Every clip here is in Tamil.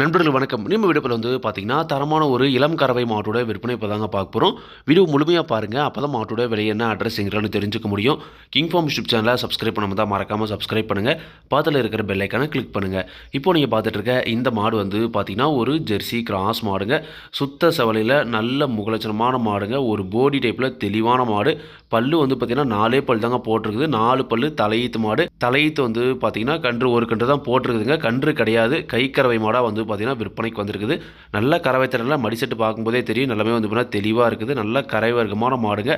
நண்பர்கள் வணக்கம். நம்ம விடுப்பில் வந்து பார்த்தீங்கன்னா தரமான ஒரு இளம் கறவை மாட்டோட விற்பனை இப்போ தாங்க பார்க்க போகிறோம் வீடியோ முழுமையாக பாருங்கள் அப்போ தான் மாட்டோட விலை என்ன அட்ரஸ் எங்கிறான்னு தெரிஞ்சுக்க முடியும். கிங் ஃபார்ம் யூடியூப் சேனலை சப்ஸ்கிரைப் பண்ணாமல் தான் மறக்காமல் சப்ஸ்கிரைப் பண்ணுங்கள் பாத்தில் இருக்கிற பெல்லைக்கான கிளிக் பண்ணுங்கள் இப்போ நீங்கள் பார்த்துட்டு இருக்க இந்த மாடு வந்து பார்த்தீங்கன்னா ஒரு ஜெர்சி கிராஸ் மாடுங்க. சுத்த செவலையில் நல்ல முகலட்சணமான மாடுங்க. ஒரு போடி டைப்பில் தெளிவான மாடு. பல்லு வந்து பார்த்தீங்கன்னா நாலே பல் தாங்க போட்டிருக்குது. நாலு பல்லு தலையீத்து மாடு. தலையீத்து வந்து பார்த்தீங்கன்னா கன்று ஒரு கன்று தான் போட்டிருக்குதுங்க. கன்று கிடையாது. கைக்கறவை மாடாக வந்து பார்த்தீங்கன்னா விற்பனைக்கு வந்திருக்குது. நல்ல கறவை திறனில் மடிசெட்டு பார்க்கும்போதே தெரியும். நல்லாமே வந்து பார்த்தீங்கன்னா தெளிவாக இருக்குது. நல்ல கரை வர்க்கமான மாடுங்க.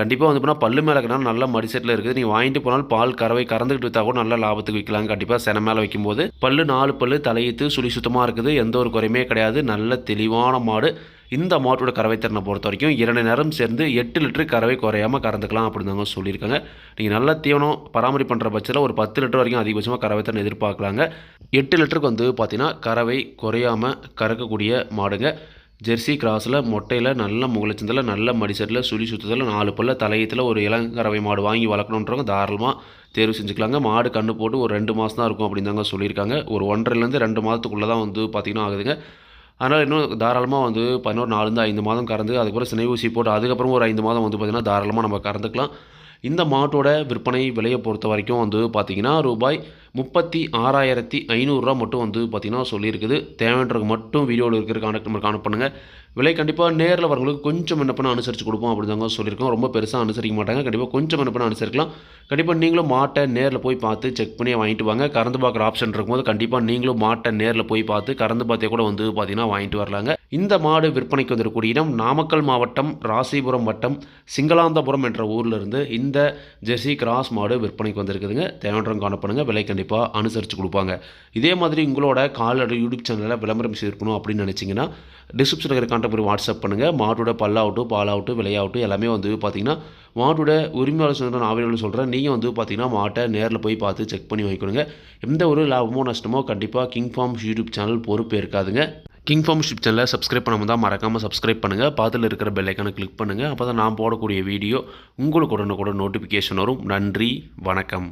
கண்டிப்பாக வந்து பார்த்தீங்கன்னா பல்லு மேலே இருக்கனால நல்ல மடிசெட்டில் இருக்குது. நீ வாங்கிட்டு போனாலும் பால் கறவை கறந்துக்கிட்டு விற்றா கூட நல்ல லாபத்துக்கு விற்கலாம் கண்டிப்பாக சென மேலே வைக்கும்போது. பல்லு நாலு பல்லு தலையீத்து சுழி சுத்தமாக இருக்குது. எந்த ஒரு குறையுமே கிடையாது. நல்ல தெளிவான மாடு. இந்த மாட்டோட கறவை திறனை பொறுத்த வரைக்கும் இரண்டு நேரம் சேர்ந்து எட்டு லிட்டர் கறவை குறையாமல் கறந்துக்கலாம் அப்படின்னு தாங்க சொல்லியிருக்காங்க. நீங்கள் நல்ல தீவனம் பராமரிப்பு பண்ணுற பட்சத்தில் ஒரு பத்து லிட்டர் வரைக்கும் அதிகபட்சமாக கறவை திறன் எதிர்பார்க்கலாங்க. எட்டு லிட்டருக்கு வந்து பார்த்தீங்கன்னா கறவை குறையாமல் கறக்கக்கூடிய மாடுங்க. ஜெர்சி கிராஸில் மொட்டையில் நல்ல முகலச்சந்தில் நல்ல மடிசட்டில் சுழி சுத்தத்தில் நாலு பல்ல தலையத்தில் ஒரு இளங்கறவை மாடு வாங்கி வளர்க்கணுன்றவங்க தாராளமாக தேர்வு செஞ்சுக்கலாங்க. மாடு கண்ணு போட்டு ஒரு ரெண்டு மாதம் தான் இருக்கும் அப்படின்னு தாங்க சொல்லியிருக்காங்க. ஒரு ஒன்றரைலேருந்து ரெண்டு மாதத்துக்குள்ளே தான் வந்து பார்த்திங்கன்னா ஆகுதுங்க. அதனால் இன்னும் தாராளமாக வந்து பதினோரு நாலுலேருந்து ஐந்து மாதம் கறந்து அதுக்கப்புறம் சினை ஊசி போட்டு அதுக்கப்புறம் ஒரு ஐந்து மாதம் வந்து பார்த்திங்கன்னா தாராளமாக நம்ம கறந்துக்கலாம். இந்த மாட்டோட விற்பனை விலையை பொறுத்த வரைக்கும் வந்து பார்த்திங்கன்னா ரூபாய் முப்பத்தி ஆறாயிரத்தி ஐநூறுரூவா மட்டும் வந்து பார்த்திங்கன்னா சொல்லியிருக்குது. தேவைன்றவங்க மட்டும் வீடியோவில் இருக்கிற கான்டாக்ட் நம்பர் கான்டாக்ட் பண்ணுங்கள் விலை கண்டிப்பாக நேரில் வரவங்களுக்கு கொஞ்சம் என்ன பண்ண அனுசரித்து கொடுப்போம் அப்படி தாங்க சொல்லியிருக்கோம். ரொம்ப பெருசாக அனுசரிக்க மாட்டாங்க. கண்டிப்பாக கொஞ்சம் என்ன பண்ண அனுசரிக்கலாம். கண்டிப்பாக நீங்களும் மாட்டை நேரில் போய் பார்த்து செக் பண்ணி வாங்கிட்டு வாங்க. கறந்து பார்க்குற ஆப்ஷன் இருக்கும்போது கண்டிப்பாக நீங்களும் மாட்டை நேரில் போய் பார்த்து கறந்து பார்த்தே கூட வந்து பார்த்தீங்கன்னா வாங்கிட்டு வரலாங்க. இந்த மாடு விற்பனைக்கு வந்திருக்கக்கூடிய இடம் நாமக்கல் மாவட்டம் ராசிபுரம் வட்டம் சிங்களாந்தபுரம் என்ற ஊரில் இருந்து இந்த ஜெர்சி கிராஸ் மாடு விற்பனைக்கு வந்திருக்குதுங்க. தேவைன்றவங்க காணப்படுங்க விலை கண்டிப்பாக அனுசரித்து கொடுப்பாங்க. இதே மாதிரி உங்களோட காலோட யூடியூப் சேனலில் விளம்பரம் செய்திருக்கணும் அப்படின்னு நினச்சிங்கன்னா டிஸ்கிரிப்ஷனில் இருக்கிற கான்டாக்ட் வாட்ஸ்அப் பண்ணுங்கள் மாட்டோட பல்லாகட்டும் பாலாகட்டும் விலையாகட்டும் எல்லாமே வந்து பார்த்தீங்கன்னா மாட்டோட உரிமையாளர் சொல்கிற நான் சொல்கிறேன் நீங்கள் வந்து பார்த்தீங்கன்னா மாட்டை நேரில் போய் பார்த்து செக் பண்ணி வாங்கிக்கணுங்க. எந்த ஒரு லாபமோ நஷ்டமோ கண்டிப்பாக கிங் ஃபார்ம்ஸ் யூடியூப் சேனல் பொறுப்பே இருக்காதுங்க கிங் ஃபார்ம் யூடியூப் சேனலை சப்ஸ்கிரைப் பண்ணாமல் தான் மறக்காமல் சப்ஸ்கிரைப் பண்ணுங்கள் பாதில் இருக்கிற பெல் கிளிக் பண்ணுங்கள் அப்போ தான் நான் போடக்கூடிய வீடியோ உங்களுக்கு உடனுக்குடன் நோட்டிஃபிகேஷன் வரும். நன்றி வணக்கம்.